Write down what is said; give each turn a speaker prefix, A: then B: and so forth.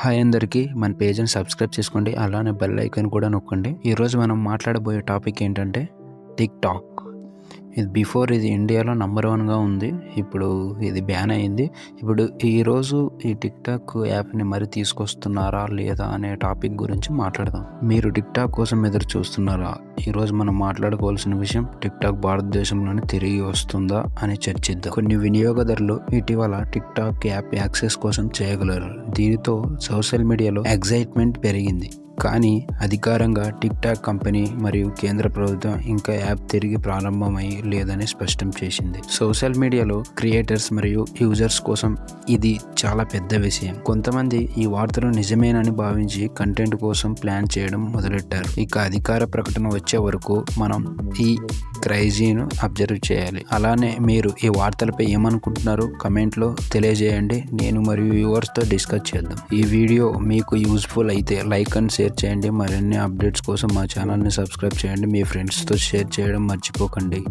A: Hi అందరికీ మన పేజ్ని subscribe చేసుకోండి అలానే బెల్ ఐకాన్ కూడా నొక్కండి. ఈరోజు మనం మాట్లాడబోయే టాపిక్ ఏంటంటే టిక్ టాక్. ఇది బిఫోర్ ఇది ఇండియాలో నంబర్ వన్గా ఉంది. ఇప్పుడు ఇది బ్యాన్ అయింది. ఇప్పుడు ఈరోజు ఈ టిక్ టాక్ యాప్ని మరి తీసుకొస్తున్నారా లేదా అనే టాపిక్ గురించి మాట్లాడదాం. మీరు టిక్ టాక్ కోసం ఎదురు చూస్తున్నారా? ఈరోజు మనం మాట్లాడుకోవాల్సిన విషయం టిక్ టాక్ భారతదేశంలోనే తిరిగి వస్తుందా అని చర్చిద్దాం. కొన్ని వినియోగదారులు ఇటీవల టిక్ టాక్ యాప్ యాక్సెస్ కోసం చేయగలరు. దీనితో సోషల్ మీడియాలో ఎగ్జైట్మెంట్ పెరిగింది. కానీ అధికారంగా టిక్ టాక్ కంపెనీ మరియు కేంద్ర ప్రభుత్వం ఇంకా యాప్ తిరిగి ప్రారంభమై లేదని స్పష్టం చేసింది. సోషల్ మీడియాలో క్రియేటర్స్ మరియు యూజర్స్ కోసం ఇది చాలా పెద్ద విషయం. కొంతమంది ఈ వార్తలు నిజమేనని భావించి కంటెంట్ కోసం ప్లాన్ చేయడం మొదలెట్టారు. ఇక అధికార ప్రకటన వచ్చే వరకు మనం ఈ క్రైజీను అబ్జర్వ్ చేయాలి. అలానే మీరు ఈ వార్తలపై ఏమనుకుంటున్నారు కమెంట్లో తెలియజేయండి. నేను మరియు వ్యూవర్స్తో డిస్కస్ చేద్దాం. ఈ వీడియో మీకు యూజ్ఫుల్ అయితే లైక్ అండ్ షేర్ చేయండి. మరిన్ని అప్డేట్స్ కోసం మా ఛానల్ని సబ్స్క్రైబ్ చేయండి. మీ ఫ్రెండ్స్తో షేర్ చేయడం మర్చిపోకండి.